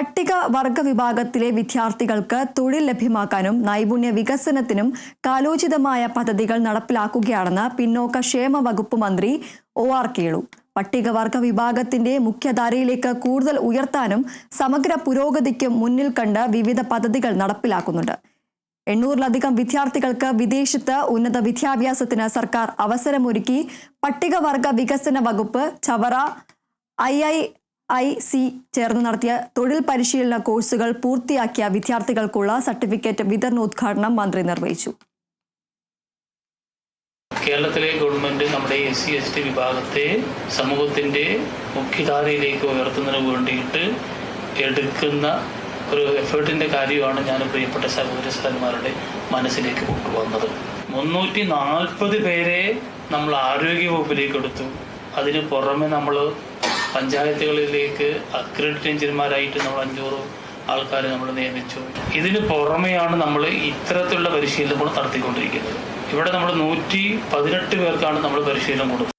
പട്ടിക വർഗ വിഭാഗത്തിലെ വിദ്യാർത്ഥികൾക്ക് തൊഴിൽ ലഭ്യമാക്കാനും നൈപുണ്യ വികസനത്തിനും കാലോചിതമായ പദ്ധതികൾ നടപ്പിലാക്കുകയാണെന്ന് പിന്നോക്ക ക്ഷേമ വകുപ്പ് മന്ത്രി ഒ ആർ കേളു. പട്ടികവർഗ വിഭാഗത്തിന്റെ മുഖ്യധാരയിലേക്ക് കൂടുതൽ ഉയർത്താനും സമഗ്ര പുരോഗതിക്കും മുന്നിൽ കണ്ട് വിവിധ പദ്ധതികൾ നടപ്പിലാക്കുന്നുണ്ട്. എണ്ണൂറിലധികം വിദ്യാർത്ഥികൾക്ക് വിദേശത്ത് ഉന്നത വിദ്യാഭ്യാസത്തിന് സർക്കാർ അവസരമൊരുക്കി പട്ടികവർഗ വികസന വകുപ്പ് Chavara I I I C ചേർന്ന് നടത്തിയ തൊഴിൽ പരിശീലന കോഴ്സുകൾ പൂർത്തിയാക്കിയ വിദ്യാർത്ഥികൾക്കുള്ള സർട്ടിഫിക്കറ്റ് വിതരണോദ്ഘാടനം മന്ത്രി നിർവഹിച്ചു. കേരളത്തിലെ ഗവൺമെന്റ് നമ്മുടെ എസ് സി എസ് ടി വിഭാഗത്തെ സമൂഹത്തിന്റെ മുഖ്യധാരയിലേക്ക് ഉയർത്തുന്നതിന് വേണ്ടിയിട്ട് എടുക്കുന്ന ഒരു എഫേർട്ടിന്റെ കാര്യമാണ് ഞാൻ പ്രിയപ്പെട്ട സഹോദര സഹന്മാരുടെ മനസ്സിലേക്ക് കൊണ്ടുവന്നത്. മുന്നൂറ്റി നാൽപ്പത് പേരെ നമ്മൾ ആരോഗ്യ വകുപ്പിലേക്ക് എടുത്തു. അതിന് പുറമെ നമ്മൾ പഞ്ചായത്തുകളിലേക്ക് അക്രഡിറ്റ് എഞ്ചിനീയർമാരായിട്ട് നമ്മൾ അഞ്ഞൂറ് ആൾക്കാരെ നമ്മൾ നിയമിച്ചു. ഇതിന് പുറമെയാണ് നമ്മൾ ഇത്തരത്തിലുള്ള പരിശീലനം കൂടെ നടത്തിക്കൊണ്ടിരിക്കുന്നത്. ഇവിടെ നമ്മൾ നൂറ്റി പതിനെട്ട് പേർക്കാണ് നമ്മൾ പരിശീലനം കൊടുക്കുന്നത്